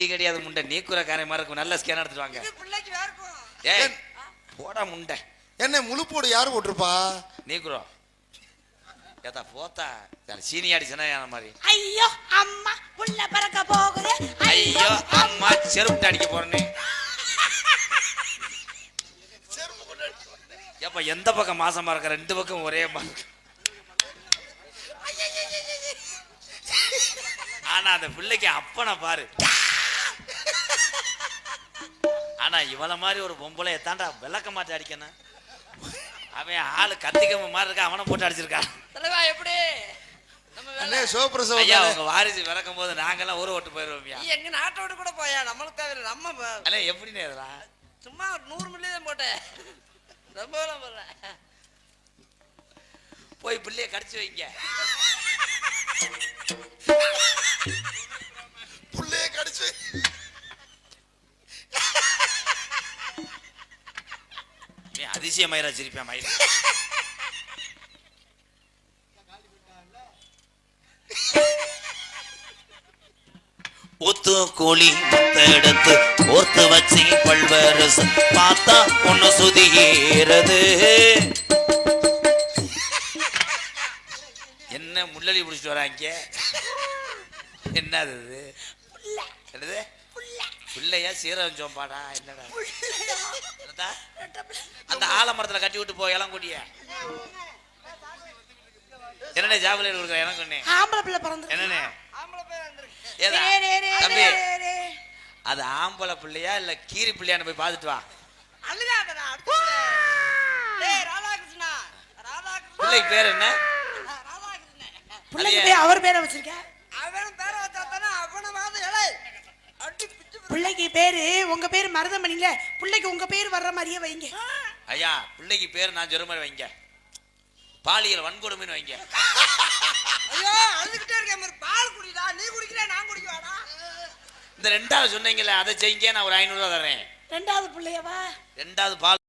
நீ கிடையாது முண்டை நீக்குற காரை மாதிரி இருக்கும். நல்ல ஸ்கேன் எடுத்துட்டு வாங்க. இது பிள்ளைக்கு வேர்க்கும் ஏய் போடா முண்டை. என்ன முழுப்போடு யார் போட்டிருப்பா? நீக்குறோ ஏத்தா போத்தா. சரி, சீனி அடிச்சனா அந்த மாதிரி? ஐயோ அம்மா புள்ள பறக்க போகுது. ஐயோ அம்மா செருப்பு அடிக்க போறேன்னு ஏப்பா எந்த பக்கம் மாசமா இருக்க? ரெண்டு பக்கம் ஒரே மா- ஆனா அந்த பிள்ளைக்கு அப்பனை பாரு ஆனா இவள மாதிரி ஒரு பொம்பளை தாண்டா விளக்க மாட்டி அடிக்கணும்? அவன் ஆளு கத்திக்கம்ப மாதிரி இருக்க அவனை போட்டு அடிச்சிருக்கான் தலைவா எப்படி? அண்ணே ஐயா? உங்க வாரிசு போது நாங்கெல்லாம் ஊரை விட்டு போயிருவோம்யா. நீ எங்க நாட்டோட கூட போயா? நம்மளுக்கு தேவையில்லை நம்ம எப்படின்னு இதெல்லாம்? சும்மா ஒரு நூறு மில்லி தான் போட்டேன். ரொம்ப போடுறேன் போய் பிள்ளைய கடிச்சு வைங்க. அதிசய மயிரா சிரிப்பேன் மயிரா ஊத்து கோழி முத்த எடுத்து கோர்த்து வச்சு பல்வேறு பார்த்தா ஒண்ணு சுதிகிறது என்ன முள்ளலி பிடிச்சிட்டு வராங்க? என்னது என்னது? பிள்ளையா சீரகம் சோம்பாடா? என்னடா என்னடா? அந்த ஆலமரத்துல கட்டி விட்டு போய் இளம் கூட்டிய என்னண்ணே ஜாபுல கொடுக்குற எனக்கு ஆம்பளை பிள்ளை பிறந்து என்னண்ணே? தம்பி. அது ஆம்பளை பிள்ளையா இல்ல கீரி பிள்ளையான்னு போய் பார்த்துட்டு வா. பிள்ளைக்கு பேர் என்ன? பிள்ளைக்கு அவர் பேரை வச்சிருக்க அவன் பேரை வச்சா தானே அவனை மாதிரி இலை அடி பிச்சு பிச்சு. பிள்ளைக்கு பேரு உங்க பேரு மருதமணில. பிள்ளைக்கு உங்க பேர் வர்ற மாதிரியே வைங்க. ஐயா பிள்ளைக்கு பேர் நான் மாதிரி வைங்க. பாலியல் வன்கொடுமைன்னு வைங்க. ஐயோ அழுதுகிட்டே இருக்கேன் பால் குடிடா நீ குடிக்கிற நான் குடிக்கவாடா? இந்த ரெண்டாவது சொன்னீங்கல்ல அதை செய்யுங்க நான் ஒரு ஐநூறுரூவா தரேன் ரெண்டாவது பிள்ளையவா? ரெண்டாவது பால்